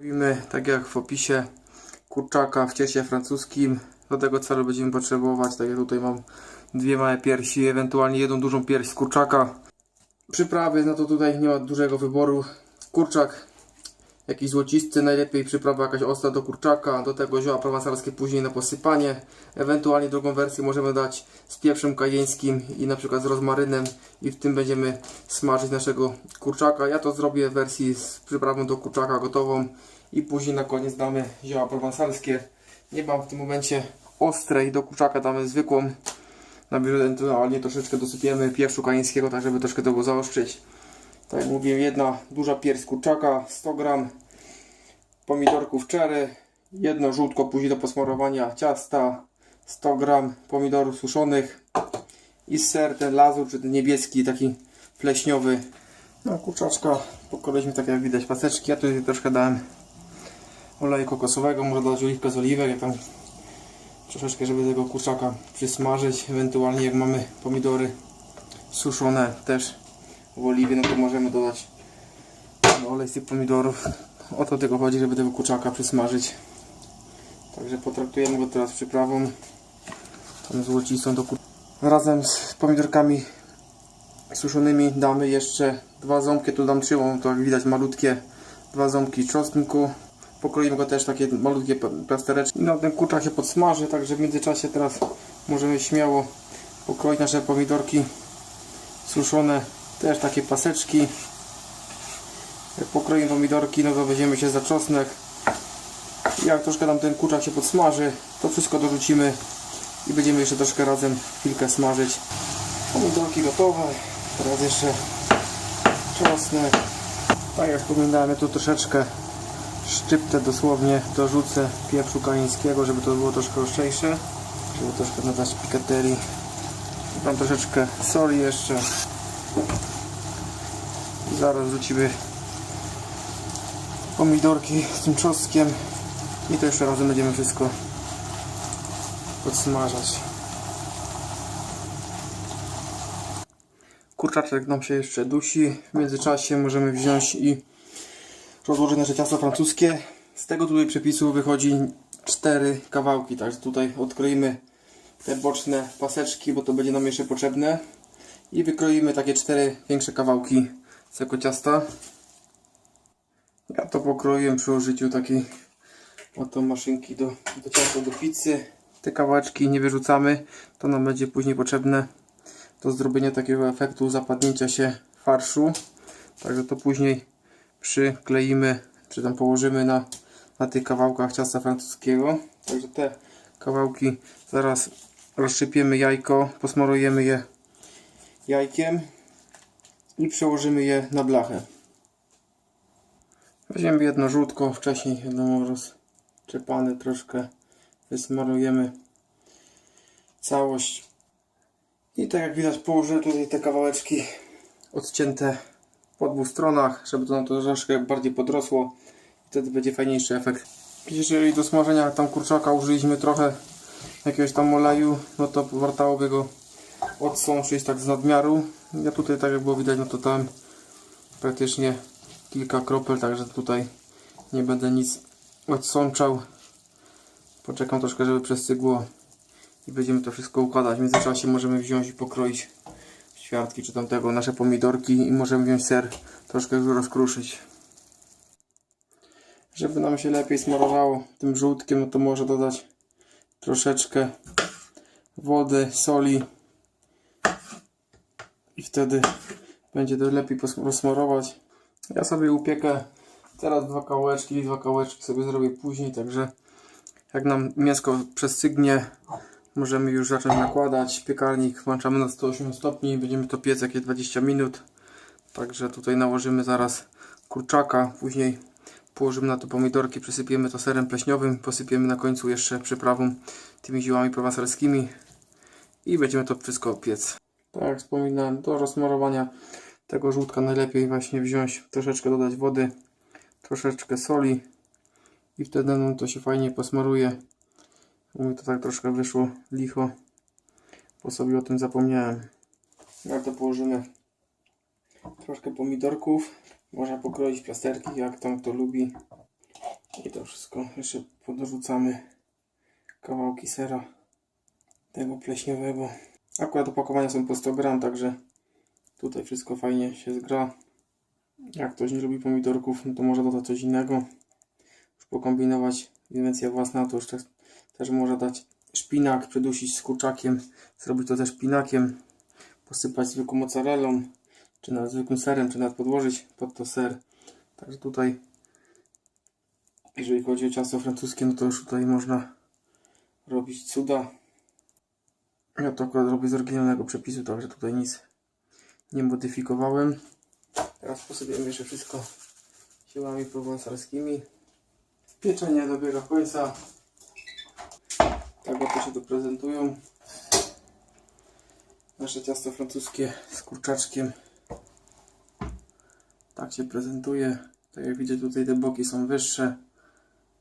Robimy tak jak w opisie kurczaka w cieście francuskim. Do tego celu będziemy potrzebować, tak jak tutaj mam dwie małe piersi, ewentualnie jedną dużą pierś z kurczaka. Przyprawy, no to tutaj nie ma dużego wyboru. Kurczak jakiś złocisty, najlepiej przyprawa jakaś ostra do kurczaka, do tego zioła prowansalskie później na posypanie. Ewentualnie drugą wersję możemy dać z pieprzem kajeńskim i na przykład z rozmarynem i w tym będziemy smażyć naszego kurczaka. Ja to zrobię w wersji z przyprawą do kurczaka gotową i później na koniec damy zioła prowansalskie. Nie mam w tym momencie ostrej, do kurczaka damy zwykłą. Na ewentualnie troszeczkę dosypiemy pieprzu kajeńskiego, tak żeby troszkę to zaostrzyć. Tak jak mówiłem, jedna duża pierś kurczaka, 100 gram pomidorków cherry, jedno żółtko później do posmarowania ciasta, 100 gram pomidorów suszonych i ser ten lazur, czy ten niebieski, taki pleśniowy. No kurczaczka pokroiliśmy tak jak widać paseczki, ja tutaj troszkę dałem oleju kokosowego, można dodać oliwkę z oliwek, tam troszeczkę, żeby tego kurczaka przysmażyć, ewentualnie jak mamy pomidory suszone też w oliwie, no to możemy dodać no, olej z tych pomidorów. O to tylko chodzi, żeby tego kurczaka przysmażyć. Także potraktujemy go teraz przyprawą tą złocistą do kur... Razem z pomidorkami suszonymi damy jeszcze dwa ząbki, tu dam trzy, to jak widać malutkie dwa ząbki czosnku. Pokroimy go też takie malutkie plastereczki. No ten kurczak się podsmaży, także w międzyczasie teraz możemy śmiało pokroić nasze pomidorki suszone, też takie paseczki. Jak pokroimy pomidorki, no to weźmiemy się za czosnek. Jak troszkę nam ten kurczak się podsmaży, to wszystko dorzucimy i będziemy jeszcze troszkę razem chwilkę smażyć. Pomidorki gotowe. Teraz jeszcze czosnek. Tak jak wspominałem, ja tu troszeczkę szczyptę dosłownie dorzucę pieprzu kajeńskiego, żeby to było troszkę ostrzejsze. Żeby troszkę nadać pikaterii. Tam troszeczkę soli jeszcze. Zaraz wrzucimy pomidorki z tym czosnkiem i to jeszcze razem będziemy wszystko podsmażać. Kurczaczek nam się jeszcze dusi. W międzyczasie możemy wziąć i rozłożyć nasze ciasto francuskie. Z tego tutaj przepisu wychodzi cztery kawałki, także tutaj odkroimy te boczne paseczki, bo to będzie nam jeszcze potrzebne. I wykroimy takie cztery większe kawałki z tego ciasta. Ja to pokroiłem przy użyciu takiej oto maszynki do, do ciasta do pizzy. Te kawałeczki nie wyrzucamy, to nam będzie później potrzebne do zrobienia takiego efektu zapadnięcia się farszu. Także to później przykleimy, czy tam położymy na, na tych kawałkach ciasta francuskiego. Także te kawałki zaraz rozszczypiemy jajko, posmarujemy je jajkiem i przełożymy je na blachę. Weźmiemy jedno żółtko, wcześniej wiadomo rozczepane troszkę, wysmarujemy całość i tak jak widać położę tutaj te kawałeczki odcięte po dwóch stronach, żeby to nam to troszkę bardziej podrosło. Wtedy będzie fajniejszy efekt. Jeżeli do smażenia tam kurczaka użyliśmy trochę jakiegoś tam oleju, no to wartałoby go odsączyć tak z nadmiaru. Ja tutaj tak jak było widać, no to tam praktycznie kilka kropel, także tutaj nie będę nic odsączał. Poczekam troszkę, żeby przestygło i będziemy to wszystko układać. W międzyczasie możemy wziąć i pokroić w ćwiartki czy tamtego nasze pomidorki i możemy wziąć ser, troszkę go rozkruszyć. Żeby nam się lepiej smarowało tym żółtkiem, no to może dodać troszeczkę wody, soli i wtedy będzie to lepiej rozsmarować. Ja sobie upiekę teraz dwa kawałeczki, dwa kawałeczki sobie zrobię później, także jak nam mięsko przestygnie, możemy już zacząć nakładać. Piekarnik włączamy na 180 stopni, będziemy to piec jakieś 20 minut. Także tutaj nałożymy zaraz kurczaka, później położymy na to pomidorki, przysypiemy to serem pleśniowym, posypiemy na końcu jeszcze przyprawą tymi ziołami prowansalskimi i będziemy to wszystko piec. Tak jak wspominałem, do rozsmarowania tego żółtka najlepiej właśnie wziąć, troszeczkę dodać wody, troszeczkę soli i wtedy nam to się fajnie posmaruje. U mnie to tak troszkę wyszło licho, bo sobie o tym zapomniałem. Na to położymy troszkę pomidorków. Można pokroić plasterki, jak tam kto lubi. wszystko jeszcze podrzucamy kawałki sera tego pleśniowego. Akurat opakowania są po 100 gram, także tutaj wszystko fajnie się zgra. Jak ktoś nie lubi pomidorków, no to może dodać coś innego. Już pokombinować. Inwencja własna to już też, też może dać szpinak, przedusić z kurczakiem, zrobić to ze szpinakiem, posypać zwykłą mozzarellą, czy nawet zwykłym serem, czy nawet podłożyć pod to ser. Także tutaj, jeżeli chodzi o ciasto francuskie, no to już tutaj można robić cuda. Ja to akurat robię z oryginalnego przepisu, także tutaj nic nie modyfikowałem. Teraz posypiemy jeszcze wszystko siłami prowansalskimi. Pieczenie dobiega końca. Tak oto się tu prezentują. Nasze ciasto francuskie z kurczaczkiem. Tak się prezentuje. Tak jak widzicie tutaj te boki są wyższe.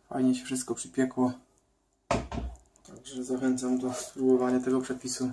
Fajnie się wszystko przypiekło. Także zachęcam do spróbowania tego przepisu.